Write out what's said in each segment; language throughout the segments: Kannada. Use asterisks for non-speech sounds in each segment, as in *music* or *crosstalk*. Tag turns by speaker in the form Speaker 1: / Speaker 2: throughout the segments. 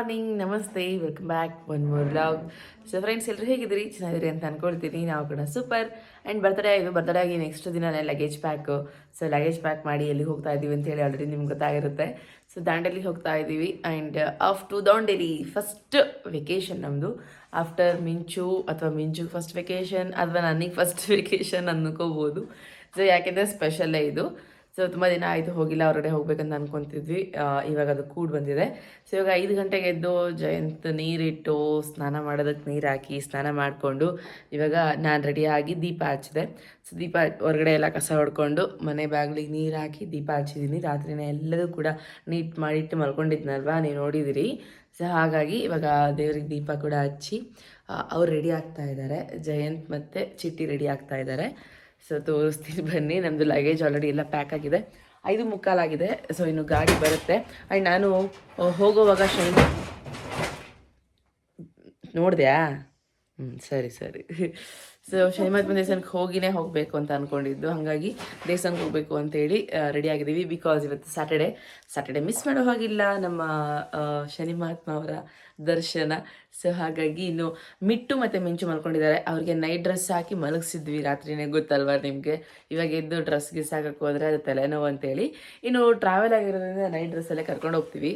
Speaker 1: ಮಾರ್ನಿಂಗ್, ನಮಸ್ತೆ, welcome back one more vlog. So friends ಎಲ್ಲರೂ ಹೇಗಿದ್ದೀರಿ? ಚೆನ್ನಾಗಿರಿ ಅಂತ ಅನ್ಕೊಳ್ತೀನಿ. ನಾವು ಕೂಡ ಸೂಪರ್. ಆ್ಯಂಡ್ ಬರ್ತಡೇ ಇದು ಬರ್ತಡೇ ಆಗಿ ನೆಕ್ಸ್ಟ್ ದಿನನೇ luggage pack so luggage pack ಮಾಡಿ ಎಲ್ಲಿ ಹೋಗ್ತಾ ಇದ್ದೀವಿ ಅಂತ ಹೇಳಿ ಆಲ್ರೆಡಿ ನಿಮ್ಗೆ ಗೊತ್ತಾಗಿರುತ್ತೆ. ಸೊ ದಾಂಡೇಲಿ ಹೋಗ್ತಾ ಇದ್ದೀವಿ. And off to Dandeli. First vacation ನಮ್ಮದು ಆಫ್ಟರ್ ಮಿಂಚು ಅಥವಾ ಮಿಂಚು ಫಸ್ಟ್ ವೆಕೇಷನ್ ಅಥವಾ ನನಗೆ ಫಸ್ಟ್ ವೆಕೇಷನ್ ಅಂದ್ಕೋಬೋದು ಸೊ ಯಾಕೆಂದರೆ ಸ್ಪೆಷಲ್ಲೇ ಇದು. ಸೊ ತುಂಬ ದಿನ ಆಯಿತು, ಹೋಗಿಲ್ಲ, ಹೊರಗಡೆ ಹೋಗ್ಬೇಕಂತ ಅನ್ಕೊಂತಿದ್ವಿ. ಇವಾಗ ಅದು ಕೂಡ್ ಬಂದಿದೆ. ಸೊ ಇವಾಗ ಐದು ಗಂಟೆಗೆ ಎದ್ದು ಜಯಂತ್ ನೀರಿಟ್ಟು ಸ್ನಾನ ಮಾಡೋದಕ್ಕೆ ನೀರು ಹಾಕಿ ಸ್ನಾನ ಮಾಡಿಕೊಂಡು ಇವಾಗ ನಾನು ರೆಡಿಯಾಗಿ ದೀಪ ಹಚ್ಚಿದೆ. ಸೊ ದೀಪ ಹೊರಗಡೆ ಎಲ್ಲ ಕಸ ಹೊಡ್ಕೊಂಡು ಮನೆ ಬಾಗಿಲಿಗೆ ನೀರು ಹಾಕಿ ದೀಪ ಹಚ್ಚಿದ್ದೀನಿ. ರಾತ್ರಿನೇ ಎಲ್ಲದೂ ಕೂಡ ನೀಟ್ ಮಾಡಿಟ್ಟು ಮಲ್ಕೊಂಡಿದ್ನಲ್ವಾ? ನೀವು ನೋಡಿದಿರಿ. ಸೊ ಹಾಗಾಗಿ ಇವಾಗ ದೇವ್ರಿಗೆ ದೀಪ ಕೂಡ ಹಚ್ಚಿ ಅವ್ರು ರೆಡಿ ಆಗ್ತಾ ಇದ್ದಾರೆ. ಜಯಂತ್ ಮತ್ತು ಚಿಟ್ಟಿ ರೆಡಿ ಆಗ್ತಾ ಇದ್ದಾರೆ. ಸೊ ತೋರಿಸ್ತೀನಿ ಬನ್ನಿ. ನಮ್ಮದು ಲಗೇಜ್ ಆಲ್ರೆಡಿ ಎಲ್ಲ ಪ್ಯಾಕ್ ಆಗಿದೆ. ಐದು ಮುಕ್ಕಾಲಾಗಿದೆ. ಸೊ ಇನ್ನು ಗಾಡಿ ಬರುತ್ತೆ. ಆ್ಯಂಡ್ ನಾನು ಹೋಗುವಾಗ ಶೈನ್ ನೋಡಿದ್ಯಾ? ಹ್ಞೂ ಸರಿ ಸರಿ. ಸೊ ಶನಿಮಾತ್ ದೇವಸ್ಥಾನಕ್ಕೆ ಹೋಗಿನೇ ಹೋಗಬೇಕು ಅಂತ ಅಂದ್ಕೊಂಡಿದ್ದು ಹಾಗಾಗಿ ದೇವಸ್ಥಾನಕ್ಕೆ ಹೋಗಬೇಕು ಅಂತೇಳಿ ರೆಡಿ ಆಗಿದ್ದೀವಿ ಬಿಕಾಸ್ ಇವತ್ತು ಸ್ಯಾಟರ್ಡೆ ಸ್ಯಾಟರ್ಡೆ ಮಿಸ್ ಮಾಡೋ ಹಾಗಿಲ್ಲ ನಮ್ಮ ಶನಿ ಮಹಾತ್ಮ ಅವರ ದರ್ಶನ. ಸೊ ಹಾಗಾಗಿ ಇನ್ನು ಮಿಟ್ಟು ಮತ್ತು ಮಿಂಚು ಮಲ್ಕೊಂಡಿದ್ದಾರೆ. ಅವ್ರಿಗೆ ನೈಟ್ ಡ್ರೆಸ್ ಹಾಕಿ ಮಲಗಿಸಿದ್ವಿ ರಾತ್ರಿನೇ, ಗೊತ್ತಲ್ವಾ ನಿಮಗೆ? ಇವಾಗ ಎದ್ದು ಡ್ರೆಸ್ ಗಿಸ್ ಹಾಕಕ್ಕೆ ಅದು ತಲೆನೋವು ಅಂತೇಳಿ ಇನ್ನು ಟ್ರಾವೆಲ್ ಆಗಿರೋದ್ರಿಂದ ನೈಟ್ ಡ್ರೆಸ್ಸಲ್ಲೇ ಕರ್ಕೊಂಡು ಹೋಗ್ತೀವಿ.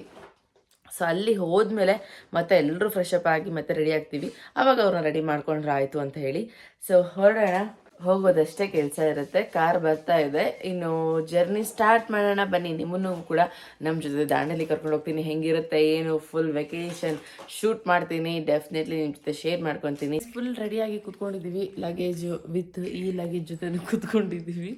Speaker 1: ಸೊ ಅಲ್ಲಿ ಹೋದ್ಮೇಲೆ ಮತ್ತೆ ಎಲ್ಲರೂ ಫ್ರೆಶ್ ಅಪ್ ಆಗಿ ಮತ್ತೆ ರೆಡಿ ಆಗ್ತೀವಿ. ಆವಾಗ ಅವ್ರನ್ನ ರೆಡಿ ಮಾಡ್ಕೊಂಡ್ರೆ ಆಯಿತು ಅಂತ ಹೇಳಿ. ಸೊ ಹೊರಡೋಣ. ಹೋಗೋದಷ್ಟೇ ಕೆಲಸ ಇರುತ್ತೆ. ಕಾರ್ ಬರ್ತಾ ಇದೆ. ಇನ್ನು ಜರ್ನಿ ಸ್ಟಾರ್ಟ್ ಮಾಡೋಣ ಬನ್ನಿ. ನಿಮ್ಮನ್ನು ಕೂಡ ನಮ್ಮ ಜೊತೆ ದಾಂಡೇಲಿ ಕರ್ಕೊಂಡು ಹೋಗ್ತೀನಿ. ಹೆಂಗಿರುತ್ತೆ, ಏನು ಫುಲ್ ವೆಕೇಷನ್ ಶೂಟ್ ಮಾಡ್ತೀನಿ. ಡೆಫಿನೆಟ್ಲಿ ನಿಮ್ಮ ಜೊತೆ ಶೇರ್ ಮಾಡ್ಕೊತೀನಿ. ಫುಲ್ ರೆಡಿಯಾಗಿ ಕುತ್ಕೊಂಡಿದ್ದೀವಿ. ಲಗೇಜು ವಿತ್ ಈ ಲಗೇಜ್ ಜೊತೆ ಕುತ್ಕೊಂಡಿದ್ದೀವಿ.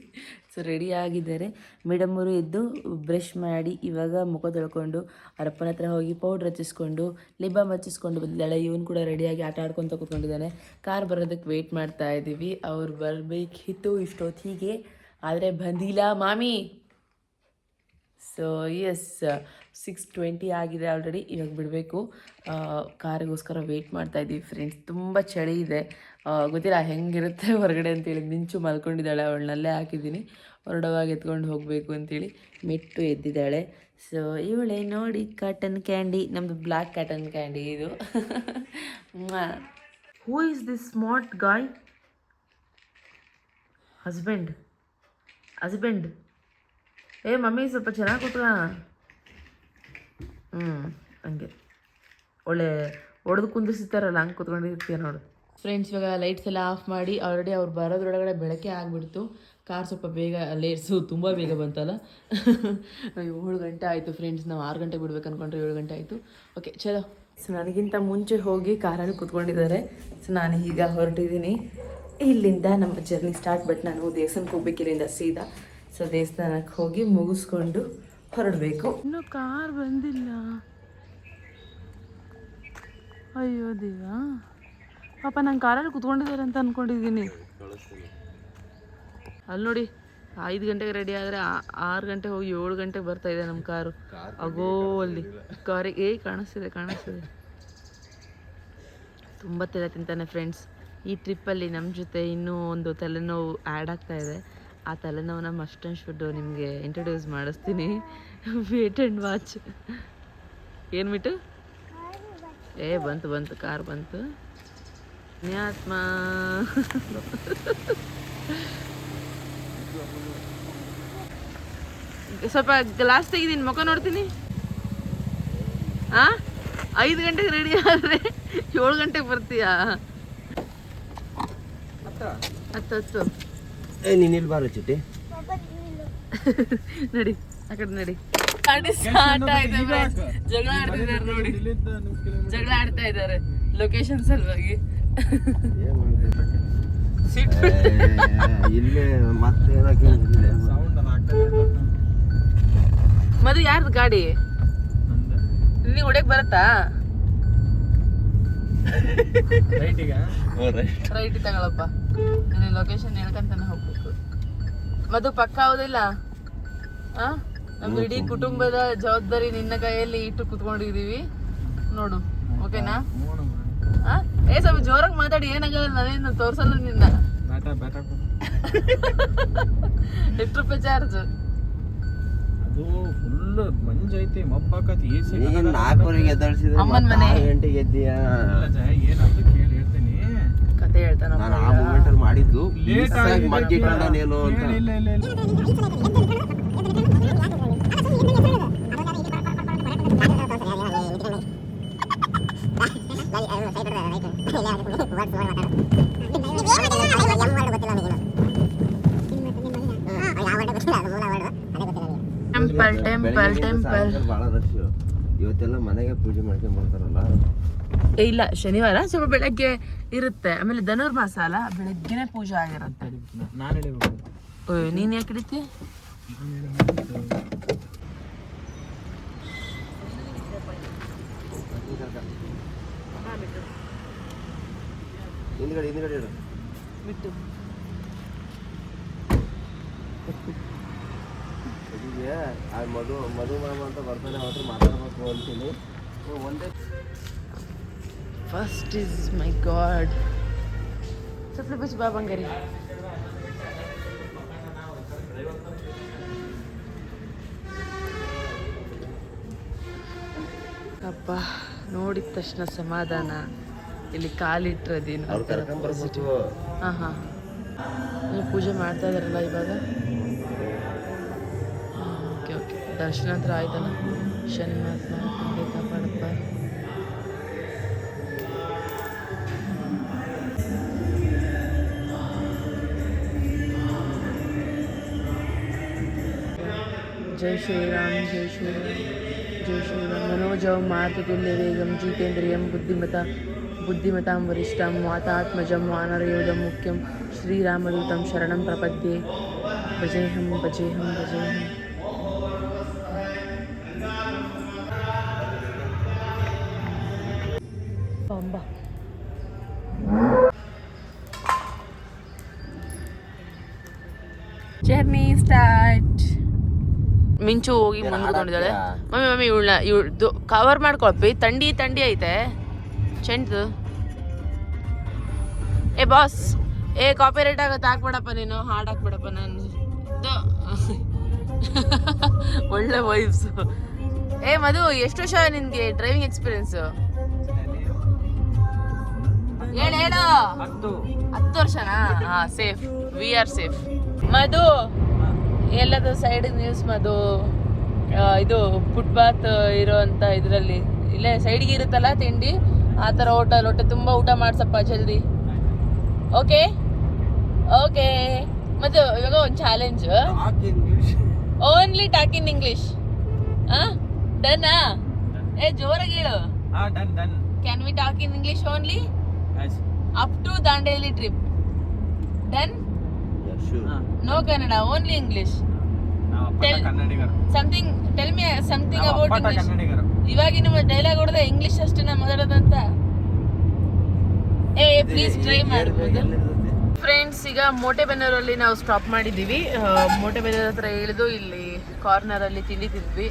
Speaker 1: ಸೊ ರೆಡಿ ಆಗಿದ್ದಾರೆ. ಮೇಡಮ್ಮರು ಎದ್ದು ಬ್ರಷ್ ಮಾಡಿ ಇವಾಗ ಮುಖ ತೊಳ್ಕೊಂಡು ಅರಪ್ಪನ ಹತ್ರ ಹೋಗಿ ಪೌಡ್ರ್ ಹಚ್ಚಿಸ್ಕೊಂಡು ಲಿಬಾಮ್ ಹಚ್ಚಿಸ್ಕೊಂಡು ಬಂದಿದ್ದಾಳೆ. ಇವನು ಕೂಡ ರೆಡಿಯಾಗಿ ಆಟ ಆಡ್ಕೊತ ಕೂತ್ಕೊಂಡಿದ್ದಾನೆ. ಕಾರ್ ಬರೋದಕ್ಕೆ ವೆಯ್ಟ್ ಮಾಡ್ತಾ ಇದ್ದೀವಿ. ಅವ್ರು ಬರಬೇಕಿತ್ತು ಇಷ್ಟೊತ್ತಿಗೆ ಆದರೆ ಬಂದಿಲ್ಲ ಮಾಮಿ. ಸೊ ಎಸ್ ಸಿಕ್ಸ್ ಟ್ವೆಂಟಿ ಆಗಿದೆ ಆಲ್ರೆಡಿ ಇವಾಗ ಬಿಡಬೇಕು. ಕಾರಿಗೋಸ್ಕರ ವೆಯ್ಟ್ ಮಾಡ್ತಾ ಇದ್ದೀವಿ ಫ್ರೆಂಡ್ಸ್ ತುಂಬ ಚಳಿ ಇದೆ. ಗೊತ್ತಿಲ್ಲ, ಹೆಂಗಿರುತ್ತೆ ಹೊರಗಡೆ ಅಂತೇಳಿ. ಮಿಂಚು ಮಲ್ಕೊಂಡಿದ್ದಾಳೆ, ಅವಳನ್ನಲ್ಲೇ ಹಾಕಿದ್ದೀನಿ. ಹೊರಡವಾಗಿ ಎತ್ಕೊಂಡು ಹೋಗಬೇಕು ಅಂತೇಳಿ ಮೆಟ್ಟು ಎದ್ದಿದ್ದಾಳೆ. ಸೊ ಇವಳೆ ನೋಡಿ ಕಾಟನ್ ಕ್ಯಾಂಡಿ ನಮ್ಮದು ಬ್ಲ್ಯಾಕ್ ಕಾಟನ್ ಕ್ಯಾಂಡಿ ಇದು. Who is this smart guy husband husband ಏ, ಮಮ್ಮಿ, ಸ್ವಲ್ಪ ಚೆನ್ನಾಗಿ ಕೂತ್ಕ ಹ್ಞೂ ಹಂಗೆ. ಒಳ್ಳೆ, ಒಡೆದು ಕುಂದಿರ್ಸಿರ್ತಾರಲ್ಲ, ಹಂಗೆ ಕೂತ್ಕೊಂಡಿರ್ತೀಯ ನೋಡು. ಫ್ರೆಂಡ್ಸ್, ಇವಾಗ ಲೈಟ್ಸ್ ಎಲ್ಲ ಆಫ್ ಮಾಡಿ ಆಲ್ರೆಡಿ ಅವ್ರು ಬರೋದ್ರೊಳಗಡೆ ಬೆಳಕೆ ಆಗಿಬಿಡ್ತು. ಕಾರ್ ಸ್ವಲ್ಪ ಬೇಗ ಲೇಟ್ಸು ತುಂಬ ಬೇಗ ಬಂತಲ್ಲ? ಏಳು ಗಂಟೆ ಆಯಿತು ಫ್ರೆಂಡ್ಸ್ ನಾವು ಆರು ಗಂಟೆ ಬಿಡ್ಬೇಕು ಅಂದ್ಕೊಂಡ್ರೆ ಏಳು ಗಂಟೆ ಆಯಿತು. ಓಕೆ ಚಲೋ. ಸೊ ನನಗಿಂತ ಮುಂಚೆ ಹೋಗಿ ಕಾರಲ್ಲಿ ಕೂತ್ಕೊಂಡಿದ್ದಾರೆ. ಸೊ ನಾನು ಈಗ ಹೊರಟಿದ್ದೀನಿ. ಇಲ್ಲಿಂದ ನಮ್ಮ ಜರ್ನಿ ಸ್ಟಾರ್ಟ್ ಬಟ್ ನಾನು ದೇವಸ್ಥಾನಕ್ಕೆ ಹೋಗ್ಬೇಕು ಇಲ್ಲಿಂದ ಸೀದಾ. ಸೊ ದೇವಸ್ಥಾನಕ್ಕೆ ಹೋಗಿ ಮುಗಿಸ್ಕೊಂಡು ಹೊರಡಬೇಕು.
Speaker 2: ಇನ್ನು ಕಾರ್ ಬಂದಿಲ್ಲ. ಅಯ್ಯೋ ದೇವ ಪಾಪ ನಂಗೆ ಕಾರಲ್ಲಿ ಕುತ್ಕೊಂಡಿದ್ದಾರೆ ಅಂತ ಅನ್ಕೊಂಡಿದ್ದೀನಿ. ಅಲ್ಲಿ ನೋಡಿ, ಐದು ಗಂಟೆಗೆ ರೆಡಿ ಆದರೆ ಆರು ಗಂಟೆ ಹೋಗಿ ಏಳು ಗಂಟೆಗೆ ಬರ್ತಾ ಇದೆ ನಮ್ಮ ಕಾರು. ಅಗೋ ಅಲ್ಲಿ. ಕಾರಿಗೆ ಏ, ಕಾಣಿಸ್ತಿದೆ ಕಾಣಿಸ್ತಿದೆ. ತುಂಬ ತಲೆ ತಿಂತಾನೆ ಫ್ರೆಂಡ್ಸ್ ಈ ಟ್ರಿಪ್ಪಲ್ಲಿ ನಮ್ಮ ಜೊತೆ ಇನ್ನೂ ಒಂದು ತಲೆನೋವು ಆ್ಯಡ್ ಆಗ್ತಾ ಇದೆ. ಆ ತಲೆನೋವನ್ನ ಮಸ್ಟ್ ಆ್ಯಂಡ್ ಶುಡ್ ನಿಮಗೆ ಇಂಟ್ರೊಡ್ಯೂಸ್ ಮಾಡಿಸ್ತೀನಿ. ವೇಟ್ ಆ್ಯಂಡ್ ವಾಚ್ ಏನ್ಬಿಟ್ಟು ಏ, ಬಂತು ಬಂತು, ಕಾರ್ ಬಂತು. ಪುಣ್ಯಾತ್ಮ *laughs* ಸ್ವಲ್ಪ ಗ್ಲಾಸ್ ತೆಗಿದೀನಿ ಮುಖ ನೋಡ್ತೀನಿ. ಆ? ಐದು ಗಂಟೆಗೆ ರೆಡಿ ಆದರೆ ಏಳು ಗಂಟೆಗೆ ಬರ್ತೀಯಾ? ಹತ್ತು ಹತ್ತು.
Speaker 3: ಏ ನೀನು ಇಲ್ಲಿ ಬಾರ ಚಿಟ್ಟಿ. *laughs*
Speaker 2: ನಡಿ ಆ ಕಡೆ ನಡಿ. ಜಗಳ ಆಡ್ತಿದ್ದಾರೆ ನೋಡಿ. ಜಗಳ ಆಡ್ತಾ ಇದ್ದಾರೆ. ಲೊಕೇಶನ್ ಸಲುವಾಗಿ.
Speaker 3: ಮತ್ತೆ
Speaker 2: ಮದು ಯಾರ್ದು ಗಾಡಿ? ನೀ ಹೊಡೆಯಕ್ ಬರತ್ತಾ? ರೈಟ್ ತಗೊಳಪ್ಪ. ನಿನಗೆ ಲೊಕೇಶನ್ ಹೇಳ್ಕಂತಾನೆ ಹೋಗ್ಬೇಕು. ಮದು ಪಕ್ಕ ಹೌದಿಲ್ಲ? ಆ? ನಮ್ಮ ಇಡೀ ಕುಟುಂಬದ ಜವಾಬ್ದಾರಿ ನಿನ್ನ ಕೈಯಲ್ಲಿ ಇಟ್ಟು ಕುತ್ಕೊಂಡಿದೀವಿ. ನೋಡು ಓಕೆನಾ? ಏ ಸ್ವಲ್ಪ ಜೋರಾಗಿ ಮಾತಾಡಿ ಏನಾಗಲ್ಲ ನಾನೇನು ತೋರ್ಸಲ್ಲ ನಿನ್ನ. ಎಷ್ಟು ರೂಪಾಯಿ ಚಾರ್ಜ್?
Speaker 4: ಅದು ಫುಲ್ ಮಂಜೈತಿ ಮಬ್ಬಾಕತಿ ಎ ಸಿ
Speaker 3: ನೀನ್ ನಾಲ್ಕೂವರೆಗೆ ಎದ್ದಳ್ಸಿದ್ರೆ
Speaker 1: ಅಮ್ಮನ್
Speaker 3: ಮತ್ತೆ
Speaker 1: ಮನೆ.
Speaker 3: ಗಂಟೆಗೆ ಎದ್ದೀಯಾ
Speaker 4: ಏನಂತ ಕೇಳಿ ಹೇಳ್ತೀನಿ.
Speaker 1: ಕತೆ ಹೇಳ್ತಾನ
Speaker 3: ನಾನು ಆ ಮೂಮೆಂಟ್ ಅಲ್ಲಿ ಮಾಡಿದ್ದು
Speaker 4: ಲೇಟ್
Speaker 3: ಅಂತ.
Speaker 4: ಇಲ್ಲ ಇಲ್ಲ ಇಲ್ಲ.
Speaker 1: ಟೆಂಪಲ್ ಟೆಂಪಲ್ ಟೆಂಪಲ್
Speaker 3: ಬಹಳ ರಶ್ ಇವತ್ತೆಲ್ಲ ಮನೆಗೆ ಪೂಜೆ ಮಾಡ್ಕೊಂಡ್ ಬರ್ತಾರಲ್ಲ
Speaker 1: ಇಲ್ಲ ಶನಿವಾರ ಸ್ವಲ್ಪ ಬೆಳಗ್ಗೆ ಇರುತ್ತೆ. ಆಮೇಲೆ ಧನುರ್ಮಾಸ ಅಲ್ಲ ಬೆಳಗ್ಗೆನೆ ಪೂಜೆ ಆಗಿರುತ್ತೆ.
Speaker 4: ನಾನು ಹೇಳಿಬೇಕು
Speaker 1: ಓಯ್, ನೀನ್ ಯಾಕೆ ಹಿಡಿತಿ
Speaker 3: ಹಿಂದ್ಗಡೆ ಹಿಂದ್ಗಡೆ ಇಡು
Speaker 1: ಬಿಟ್ಟು
Speaker 3: ಇದೀಗೆ ಆ ಮಧು ಮಧು ಮಾಮ ಅಂತ ಬರ್ತಾನೆ ಅವ್ರ ಹತ್ರ ಮಾತಾಡ್ಬೇಕು ಅಂತೀನಿ ಹ್ಮ್, ಒಂದೇ
Speaker 1: ಫಸ್ಟ್ ಇಸ್ ಮೈ ಗಾಡ್ ಸ್ವಲ್ಪ ಬಿಸಿ ಬಾ ಬಂಗಾರಿ ಅಪ್ಪ ನೋಡಿದ ತಕ್ಷಣ ಸಮಾಧಾನ. ಇಲ್ಲಿ ಕಾಲಿಟ್ಟರದೇನು ಹಾಂ ಹಾಂ. ಪೂಜೆ ಮಾಡ್ತಾ ಇದಾರಲ್ಲ ಇವಾಗ? Okay okay. ದರ್ಶನ ಹತ್ರ ಆಯ್ತಲ್ಲ? ಶನಿ ಮಹಾತ್ಮ ಕಾಪಾಡಪ್ಪ. ಜೈ ಶ್ರೀರಾಮ್ ಜೈ ಶ್ರೀರಾಮ್. जय श्रीराम मनोजं बुद्धिमता जितेन्द्रियं बुद्धिमता बुद्धिमतां वरिष्ठां मातात्मजं वानरयोधं मुख्यम श्रीरामदूत शरण प्रपद्ये। भजेहम भजेहम भजेहम ಮಿಂಚು ಹೋಗಿ ಮುಂದೆ ಕೂತ್ಕೊಂಡಿದ್ದಾಳೆ ಮಮ್ಮಿ ಮಮ್ಮಿ ಇವಳನ್ನ ಇವಳು ಕವರ್ ಮಾಡ್ಕೊಳಪ್ಪಿ ತಂಡಿ ತಂಡಿ ಐತೆ. ಚೆಂಡ್ದು. ಏ ಬಾಸ್ ಏ ಕಾಪಿ ರೈಟ್ ಆಗತ್ತೆ ಹಾಕ್ಬಿಡಪ್ಪ ನೀನು ಹಾಡ್ ಹಾಕ್ಬೇಡಪ್ಪ ನಾನು. *laughs* ಒಳ್ಳೆ ವೈಬ್ಸ್ ಏ ಮಧು ಎಷ್ಟು ವರ್ಷ ನಿನ್ಗೆ ಡ್ರೈವಿಂಗ್ ಎಕ್ಸ್ಪೀರಿಯನ್ಸ್ ಹೇಳು ಹೇಳು.
Speaker 4: ಹತ್ತು.
Speaker 1: ವರ್ಷನಾ? ಹಾ safe we are safe Madhu ಎಲ್ಲದು ಸೈಡ್ ನ್ಯೂಸ್ ಮಧು. ಇದು ಫುಟ್ಪಾತ್ ಇರೋವಂಥ ಇದರಲ್ಲಿ. ಇಲ್ಲೇ ಸೈಡ್ಗೆ ಇರುತ್ತಲ್ಲ ತಿಂಡಿ? ಆ ಥರ ಹೋಟೆಲ್ ಹೊಟ್ಟೆ ತುಂಬ ಊಟ ಮಾಡ್ಸಪ್ಪ ಜಲ್ದಿ. ಓಕೆ ಓಕೆ ಮತ್ತು ಇವಾಗ ಒಂದು challenge only talk in English ಹಾಂ ಡನ್ನಾ ಏ ಜೋರಾಗಿ ಹೇಳು.
Speaker 4: Done done
Speaker 1: can we talk in English only up to Dandeli trip done no Kannada only English something tell me something about English ಇವಾಗ ನಿಮ್ಮ ಡೈಲಾಗ್ ಹೊಡೆದ ಇಂಗ್ಲಿಷ್ ಅಷ್ಟೇನ ಮಾತಾಡೋದಂತ. ಏ ಪ್ಲೀಸ್ ಟ್ರೈ ಮಾಡ್ಬೋದು ಫ್ರೆಂಡ್ಸ್ ಈಗ ಮೋಟೆಬೆನ್ನೂರಲ್ಲಿ ನಾವು ಸ್ಟಾಪ್ ಮಾಡಿದ್ದೀವಿ ಮೋಟೆಬೆನ್ನೂರ್ ಹತ್ರ ಇಳಿದು ಇಲ್ಲಿ ಕಾರ್ನರಲ್ಲಿ ತಿಂಡಿ ತಿಂದ್ವಿ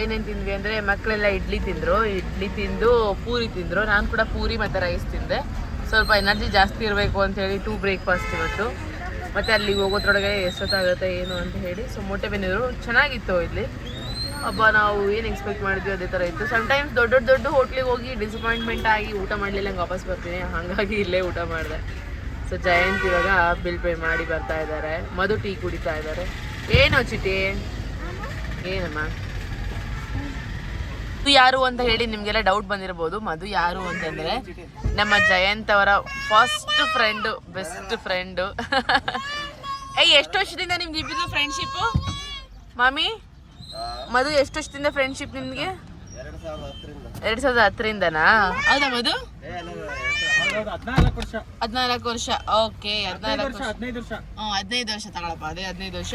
Speaker 1: ಏನೇನು ತಿಂದ್ವಿ ಅಂದರೆ ಮಕ್ಕಳೆಲ್ಲ ಇಡ್ಲಿ ತಿಂದರು. ಇಡ್ಲಿ ತಿಂದು ಪೂರಿ ತಿಂದರು. ನಾನು ಕೂಡ ಪೂರಿ ಮತ್ತು ರೈಸ್ ತಿಂದೆ. ಸ್ವಲ್ಪ ಎನರ್ಜಿ ಜಾಸ್ತಿ ಇರಬೇಕು ಅಂತ ಹೇಳಿ ಟೂ ಬ್ರೇಕ್ಫಾಸ್ಟ್ ಇವತ್ತು. ಮತ್ತು ಅಲ್ಲಿಗೆ ಹೋಗೋದ್ರೊಳಗೆ ಎಷ್ಟೊತ್ತಾಗುತ್ತೆ, ಏನು ಅಂತ ಹೇಳಿ. ಸೊ ಮೊಟ್ಟೆ ಮೋಟೆಬೆನ್ನೂರು ಚೆನ್ನಾಗಿತ್ತು ಇಲ್ಲಿ. ಹಬ್ಬ ನಾವು ಏನು ಎಕ್ಸ್ಪೆಕ್ಟ್ ಮಾಡಿದ್ವಿ ಅದೇ ಥರ ಇತ್ತು. ಸಮ್ಟೈಮ್ಸ್ ದೊಡ್ಡ ದೊಡ್ಡ ದೊಡ್ಡ ಹೋಟ್ಲಿಗೆ ಹೋಗಿ ಡಿಸಪಾಯಿಂಟ್ಮೆಂಟ್ ಆಗಿ ಊಟ ಮಾಡಲಿಲ್ಲ, ಹಂಗೆ ವಾಪಸ್ ಬರ್ತೀನಿ. ಹಾಗಾಗಿ ಇಲ್ಲೇ ಊಟ ಮಾಡಿದೆ. ಸೊ ಜಯಂತ್ ಇವಾಗ ಬಿಲ್ ಪೇ ಮಾಡಿ ಬರ್ತಾ ಇದ್ದಾರೆ. ಮಧು ಟೀ ಕುಡಿತಾ ಇದ್ದಾರೆ. ಏನು ಚಿಟಿ ಏನಮ್ಮ? ಮಧು ಯಾರು ಅಂತ ಹೇಳಿ ನಿಮಗೆಲ್ಲ ಡೌಟ್ ಬಂದಿರಬಹುದು ಮಧು ಯಾರು ಅಂತಂದ್ರೆ ನಮ್ಮ ಜಯಂತ್ ಅವರ ಫಸ್ಟ್ ಫ್ರೆಂಡ್ ಬೆಸ್ಟ್ ಫ್ರೆಂಡು ಏಯ್ ಎಷ್ಟು ವರ್ಷದಿಂದ ನಿಮ್ಗೆ ಇಬ್ಬಿದ್ದು ಫ್ರೆಂಡ್ಶಿಪ್ ಮಾಮಿ ಮಧು ಎಷ್ಟು ವರ್ಷದಿಂದ ಫ್ರೆಂಡ್ಶಿಪ್ ನಿಮ್ಗೆ?
Speaker 3: ಎರಡ್ ಸಾವಿರದ ಹತ್ತರಿಂದ.
Speaker 1: ಎರಡ್ ಸಾವಿರದ ಹತ್ತರಿಂದನಾ? ಹೌದಾ ಮಧು?
Speaker 4: ಹದಿನಾಲ್ಕು ವರ್ಷ.
Speaker 1: ಹದಿನಾಲ್ಕು ವರ್ಷ. ಓಕೆ ಹದಿನಾಲ್ಕು
Speaker 4: ಹದಿನೈದು ವರ್ಷ
Speaker 1: ಹದಿನೈದು ವರ್ಷ. ತಗೊಳಪ್ಪ ಅದೇ ಹದಿನೈದು ವರ್ಷ.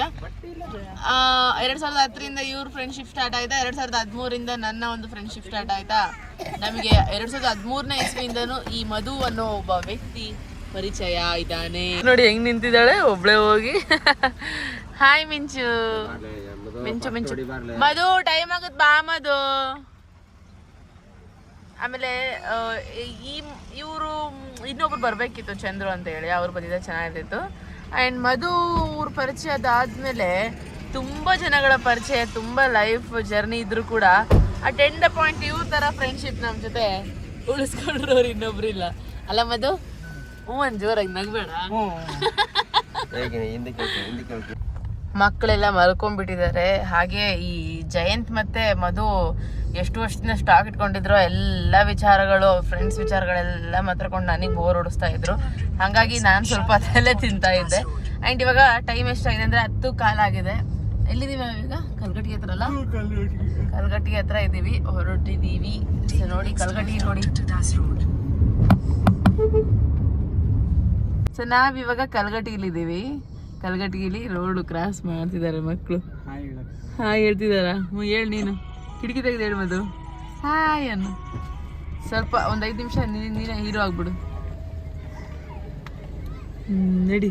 Speaker 1: ಆ, ಎರಡ್ ಸಾವಿರದ ಹತ್ತರಿಂದ ಇವ್ರ ಫ್ರೆಂಡ್ಶಿಪ್ ಸ್ಟಾರ್ಟ್ ಆಯ್ತಾ? ಎರಡ್ ಸಾವಿರದ ಹದಿಮೂರಿಂದ ನನ್ನ ಒಂದು ಫ್ರೆಂಡ್ಶಿಪ್ ಸ್ಟಾರ್ಟ್ ಆಯ್ತಾ? ನಮಗೆ ಎರಡ್ ಸಾವಿರದ ಹದಿಮೂರನೇ ಇಸ್ವಿಯಿಂದನೂ ಈ ಮಧು ಅನ್ನೋ ಒಬ್ಬ ವ್ಯಕ್ತಿ ಪರಿಚಯ ಇದ್ದಾನೆ. ನೋಡಿ ಹೆಂಗ್ ನಿಂತಿದ್ದಾಳೆ? ಒಬ್ಳೆ ಹೋಗಿ. ಹಾಯ್ ಮಿಂಚು ಮಿಂಚು ಮಿಂಚು ಮಧು ಟೈಮ್ ಆಗುತ್ತೆ ಬಾ ಮಧು. ಆಮೇಲೆ ಈ ಇವರು ಇನ್ನೊಬ್ರು ಬರಬೇಕಿತ್ತು ಚಂದ್ರು ಅಂತ ಹೇಳಿ ಅವ್ರು ಬಂದಿದ್ದ ಚೆನ್ನಾಗಿರ್ತಿತ್ತು. ಆ್ಯಂಡ್ ಮಧು ಅವ್ರ ಪರಿಚಯ ಅದಾದಮೇಲೆ ತುಂಬ ಜನಗಳ ಪರಿಚಯ ತುಂಬ ಲೈಫ್ ಜರ್ನಿ ಇದ್ದರೂ ಕೂಡ ಅಟ್ ಎಂಡ್ ದ ಪಾಯಿಂಟ್ ಇವ್ರ ಥರ ಫ್ರೆಂಡ್ಶಿಪ್ ನಮ್ಮ ಜೊತೆ ಉಳಿಸ್ಕೊಂಡ್ರವ್ರು ಇನ್ನೊಬ್ರು ಇಲ್ಲ. ಅಲ್ಲ ಮಧು ಹ್ಞೂ ಒಂದು ಜೋರಾಗಿ ನಗಬೇಡ ಮಕ್ಕಳೆಲ್ಲ ಮಲ್ಕೊಂಡ್ಬಿಟ್ಟಿದ್ದಾರೆ. ಹಾಗೆ ಈ ಜಯಂತ್ ಮತ್ತೆ ಮಧು ಎಷ್ಟು ವರ್ಷದಿಂದ ಸ್ಟಾಕ್ ಇಟ್ಕೊಂಡಿದ್ರು ಎಲ್ಲ ವಿಚಾರಗಳು ಫ್ರೆಂಡ್ಸ್ ವಿಚಾರಗಳೆಲ್ಲ ಮಾತ್ರಕೊಂಡು ನನಗೆ ಬೋರ್ ಓಡಿಸ್ತಾ ಇದ್ರು. ಹಾಗಾಗಿ ನಾನು ಸ್ವಲ್ಪ ಅದರಲ್ಲೇ ತಿಂತಾ ಇದ್ದೆ. ಆ್ಯಂಡ್ ಇವಾಗ ಟೈಮ್ ಎಷ್ಟಾಗಿದೆ ಅಂದರೆ ಹತ್ತು ಕಾಲಾಗಿದೆ ಎಲ್ಲಿದ್ದೀವಿ ನಾವೀಗ ಕಲ್ಗಟ್ಟಿಗೆ ಹತ್ರ ಅಲ್ಲ? ಕಲ್ಗಟ್ಟಿಗೆ ಹತ್ರ ಇದ್ದೀವಿ ಹೊರಟಿದ್ದೀವಿ ನೋಡಿ ಕಲ್ಗಟ್ಟಿಗೆ ನೋಡಿ. ಸೊ ನಾವಿವಾಗ ಕಲ್ಗಟ್ಟಿಗಿಲಿದ್ದೀವಿ ಕಲ್ಗಟ್ಟಿಗಿಲಿ ರೋಡ್ ಕ್ರಾಸ್ ಮಾಡ್ತಿದ್ದಾರೆ ಮಕ್ಕಳು ಹಾಯ್ ಹೇಳ್ತಿದಾರ ಹ್ಞೂ ಹೇಳು ನೀನು. ಕಿಟಕಿ ತೆಗೆದು ಹೇಳು ಮದು ಹಾಯ್ ಅನ್ನು. ಸ್ವಲ್ಪ ಒಂದು ಐದು ನಿಮಿಷ ನೀನು ನೀನೇ ಹೀರೋ ಆಗ್ಬಿಡು. ನಡಿ.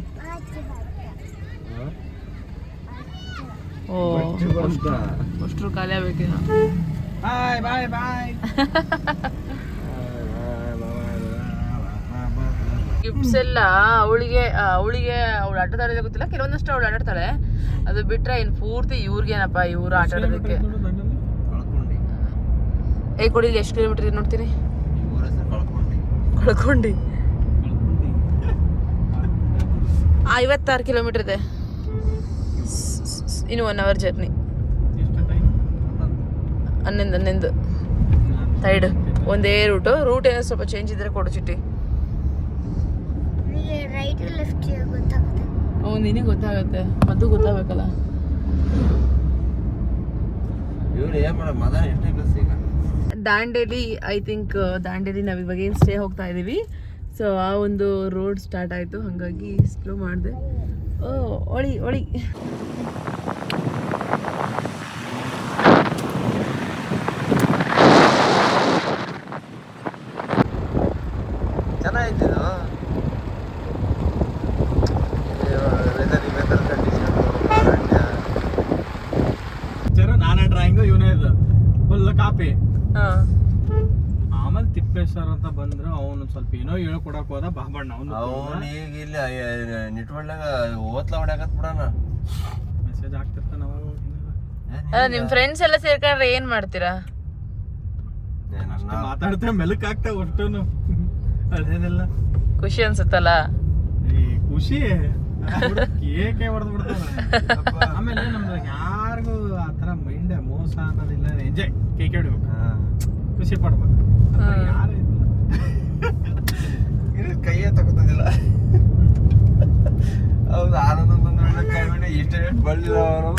Speaker 1: ಓ ಅಷ್ಟ್ರು ಖಾಲಿ ಆಗ್ಬೇಕೇನ
Speaker 4: ಬಾಯ್ ಬಾಯ್ ಬಾಯ್
Speaker 1: ಗಿಫ್ಟ್ಸ್ ಎಲ್ಲ ಅವಳಿಗೆ ಅವಳಿಗೆ ಅವಳು ಆಟ ಗೊತ್ತಿಲ್ಲ ಕೆಲವೊಂದಷ್ಟು ಅವಳು ಆಟಾಡ್ತಾಳೆ ಅದು ಬಿಟ್ರೆ ಇನ್ನು ಪೂರ್ತಿ ಇವ್ರಿಗೇನಪ್ಪ ಇವ್ರು ಆಟ ಆಡೋದಕ್ಕೆ.
Speaker 3: ಕಳ್ಕೊಂಡು
Speaker 1: ಏ ಕೊಡಿ ಇಲ್ಲಿ ಎಷ್ಟು ಕಿಲೋಮೀಟರ್ ಇದೆ ನೋಡ್ತೀನಿ.
Speaker 3: ಕಳ್ಕೊಂಡು.
Speaker 1: ಐವತ್ತಾರು ಕಿಲೋಮೀಟರ್ ಇದೆ. ಇನ್ನು ಒನ್ ಅವರ್ ಜರ್ನಿ
Speaker 4: ಎಷ್ಟು ಟೈಮ್
Speaker 1: ಹನ್ನೊಂದು ಹನ್ನೊಂದು. ತೈಡ್ ಒಂದೇ ರೂಟು ರೂಟ್ ಏನೋ ಸ್ವಲ್ಪ ಚೇಂಜ್ ಇದ್ರೆ ಕೊಡು ಚಿಟ್ಟಿ.
Speaker 5: ರೈಟ್ ಲೆಫ್ಟ್ ಗೊತ್ತಾಗುತ್ತೆ?
Speaker 1: ಹ್ಞೂ ನಿನಗೆ ಗೊತ್ತಾಗುತ್ತೆ. ಮದ್ದು ಗೊತ್ತಾಗಬೇಕಲ್ಲ.
Speaker 3: ಇವ್ರು ಏನ್ ಮಾಡ ಮದ ಎಷ್ಟೇ ಕ್ಲಾಸ್ ಈಗ?
Speaker 1: ದಾಂಡೇಲಿ ಐ ಥಿಂಕ್ ದಾಂಡೇಲಿ ನಾವು ಇವಾಗ ಏನು ಸ್ಟೇ ಹೋಗ್ತಾ ಇದ್ದೀವಿ ಸೊ ಆ ಒಂದು ರೋಡ್ ಸ್ಟಾರ್ಟ್ ಆಯಿತು. ಹಾಗಾಗಿ ಸ್ಲೋ ಮಾಡಿದೆ. ಓ, ಒಳಿ ಒಳಿ
Speaker 3: ಚೆನ್ನಾಗಿತ್ತು ವೆದರ್ ವೆದರ್ ಕಂಡೀಷನ್
Speaker 4: ಪಿಕ್ಚರ್ ನಾನೇ ಡ್ರಾಯಿಂಗು ಇವನೇ ಇದು ಫುಲ್ ಕಾಪಿ
Speaker 1: ಹಾಂ
Speaker 4: ತಿಪ್ಪೇಶ್ವರ್ ಅಂತ ಬಂದ್ರೆ ಅವನು ಸ್ವಲ್ಪ ಏನೋ ಹೇಳ್ಕೊಡಕ್ ಹೋದ ಬಾಬಣ್ಣ ಅವನು
Speaker 3: ಅವನು ಈಗ ಇಲ್ಲಿ ನಿಟ್ವಳ್ಳ್ಯಾಗ ಓತ್ಲ ಹೊಡ್ಯಾಕತ್ ಬಿಡಣ.
Speaker 4: ಮೆಸೇಜ್ ಆಗ್ತಿರ್ತಾನ ಅವಾಗ
Speaker 1: ನಿಮ್ಮ ಫ್ರೆಂಡ್ಸ್ ಎಲ್ಲ ಸೇರ್ಕೊಂಡ್ರೆ ಏನು ಮಾಡ್ತೀರಾ?
Speaker 3: ನನ್ನ
Speaker 4: ಮಾತಾಡ್ತೇವೆ ಮೆಲಕ್ ಆಗ್ತಾ ಅಷ್ಟೂನು ಅದೇನಿಲ್ಲ.
Speaker 1: ಖುಷಿ ಅನ್ಸುತ್ತಲ್ಲ?
Speaker 4: ಈ ಖುಷಿ. ಕೇಕೆ ಹೊಡೆದು ಬಿಡ್ತಾವ *laughs* ಆಮೇಲೆ ನಮ್ದು ಯಾರಿಗೂ ಆ ಥರ ಮೈಂಡ್ ಮೋಸ ಅನ್ನೋದಿಲ್ಲ. ಎಂಜಾಯ್ ಕೇಕ್ ಹೊಡಿಬೇಕು. ಖುಷಿ ಪಡ್ಬೇಕು ಯಾರು ಇಲ್ಲ.
Speaker 3: ಕೈಯೇ ತಗೋತದಿಲ್ಲ. ಹೌದು ಆನಂದ ಕೈ ಬಿಡಿ ಇಷ್ಟ ಬಳ್ಳಿಲ್ಲ ಅವನು